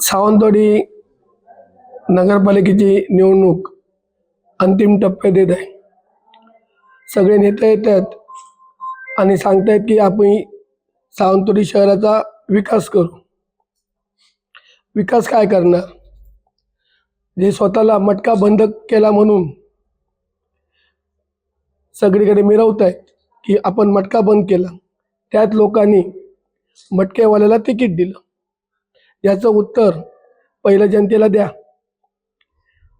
सावंतवाडी नगरपालिकेची निवडणूक अंतिम टप्प्यात येत आहे. सगळे नेते येतात आणि सांगतायत की आपण सावंतवाडी शहराचा विकास करू. विकास काय करणार? जे स्वतःला मटका बंद केला म्हणून सगळीकडे मिरवत आहेत की आपण मटका बंद केला. त्यात लोकांनी मटकेवाल्याला तिकीट दिलं. याचं उत्तर पहिलं जनतेला द्या.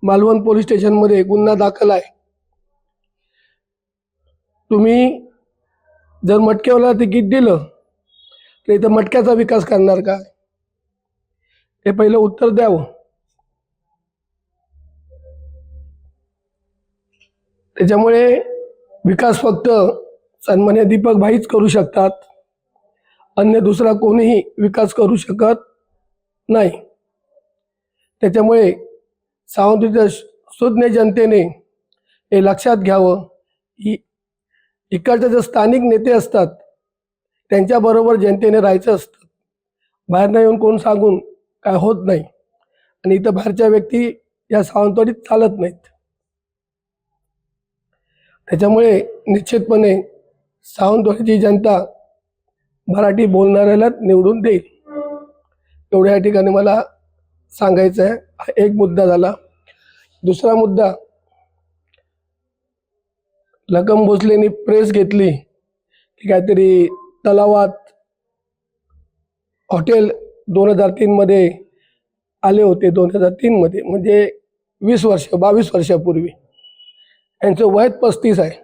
मालवण पोलीस स्टेशनमध्ये गुन्हा दाखल आहे. तुम्ही जर मटक्यावाला तिकीट दिलं तर इथं मटक्याचा विकास करणार का? हे पहिलं उत्तर द्यावं. त्याच्यामुळे विकास फक्त सन्मान्य दीपक भाईच करू शकतात. अन्य दुसरा कोणीही विकास करू शकत नाही. त्याच्यामुळे सावंतीच्या सुज्ञ जनतेने हे लक्षात घ्यावं. की इकडचे जे स्थानिक नेते असतात त्यांच्याबरोबर जनतेने राहायचं असतं. बाहेरनं येऊन कोण सांगून काय होत नाही. आणि इथं बाहेरच्या व्यक्ती या सावंतवाडीत चालत नाहीत. त्याच्यामुळे निश्चितपणे सावंतवाडीची जनता मराठी बोलणाऱ्याला निवडून देईल. एवढ्या ठिकाणी मला सांगायचं आहे हा एक मुद्दा झाला. दुसरा मुद्दा लकम भोसलेनी प्रेस घेतली की काहीतरी तलावात हॉटेल दोन हजार तीनमध्ये आले होते. दोन हजार तीनमध्ये म्हणजे वीस वर्ष बावीस वर्षापूर्वी. यांचं वय पस्तीस आहे.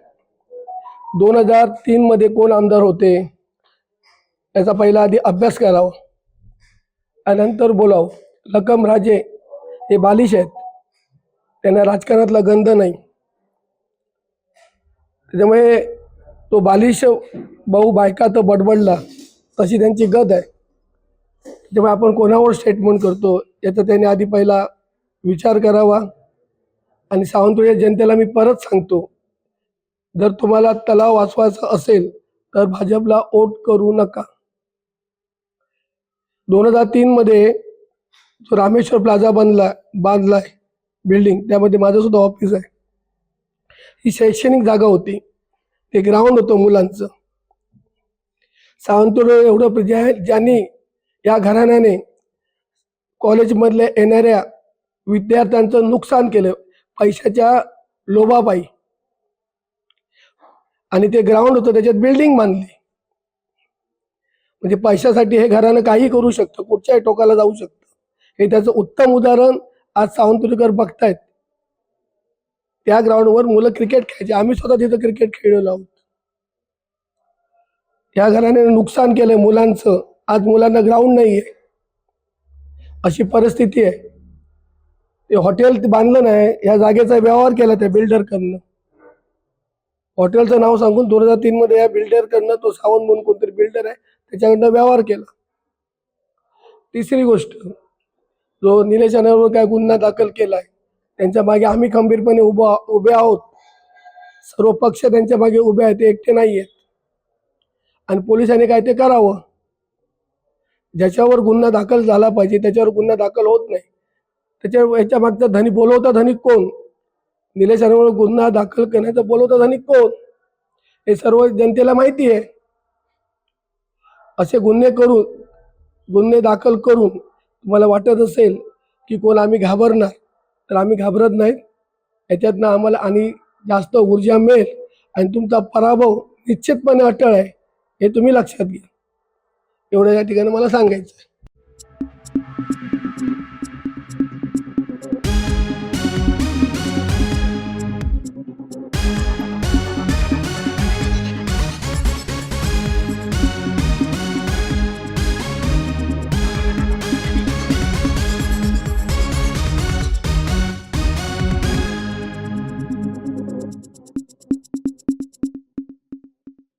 दोन हजार तीनमध्ये कोण आमदार होते? याचा पहिला आधी अभ्यास करावा. आणि नंतर बोलावं. लकम राजे हे बालिश आहेत. त्यांना राजकारणातला गंध नाही. त्याच्यामुळे तो बालिश भाऊ बायका तर बडबडला तशी त्यांची गद आहे. त्याच्यामुळे आपण कोणावर स्टेटमेंट करतो याचा त्याने आधी पहिला विचार करावा. आणि सावंतवाडी जनतेला मी परत सांगतो जर तुम्हाला तलाव वाचवायचा असेल तर भाजपला वोट करू नका. दोन हजार तीनमध्ये जो रामेश्वर प्लाझा बांधला बांधलाय बिल्डिंग त्यामध्ये माझं सुद्धा ऑफिस आहे. ही शैक्षणिक जागा होती. ते ग्राउंड होतं मुलांचं. सावंतवाड एवढं ज्या ज्यांनी या घराण्याने कॉलेजमधल्या येणाऱ्या विद्यार्थ्यांचं नुकसान केलं पैशाच्या लोभापायी. आणि ते ग्राउंड होतं त्याच्यात बिल्डिंग बांधली. म्हणजे पैशासाठी हे घरानं काही करू शकतं कुठच्याही टोकाला जाऊ शकतं. हे त्याचं उत्तम उदाहरण आज सावंतुरीकर बघतायत. त्या ग्राउंडवर मुलं क्रिकेट खेळायचे. आम्ही स्वतः तिथं क्रिकेट खेळलेलो आहोत. त्या घराने नुकसान केलंय मुलांचं. आज मुलांना ग्राउंड नाही आहे अशी परिस्थिती आहे. ते हॉटेल बांधलं नाही. या जागेचा व्यवहार केला त्या बिल्डरकडनं हॉटेलचं नाव सांगून दोन हजार तीन मध्ये या बिल्डरकडनं तो सावंत म्हणून कोणतरी बिल्डर आहे त्याच्याकडनं व्यवहार केला. तिसरी गोष्ट जो निलेश अनावर काय गुन्हा दाखल केलाय त्यांच्या मागे आम्ही खंबीरपणे उभा उभे आहोत. सर्व पक्ष त्यांच्या मागे उभे आहेत ते एकटे नाही आहेत आणि पोलिसांनी काय ते करावं? ज्याच्यावर गुन्हा दाखल झाला पाहिजे त्याच्यावर गुन्हा दाखल होत नाही. त्याच्या याच्या मागचा धनी बोलवता धनिक कोण? निलेश अनावर गुन्हा दाखल करण्याचा बोलवता धनिक कोण? हे सर्व जनतेला माहिती आहे. असे गुन्हे करून गुन्हे दाखल करून तुम्हाला वाटत असेल की कोण आम्ही घाबरणार तर आम्ही घाबरत नाहीत. याच्यातनं आम्हाला आणि जास्त ऊर्जा मिळेल आणि तुमचा पराभव निश्चितपणे अटळ आहे हे तुम्ही लक्षात घ्या. एवढं या ठिकाणी मला सांगायचं आहे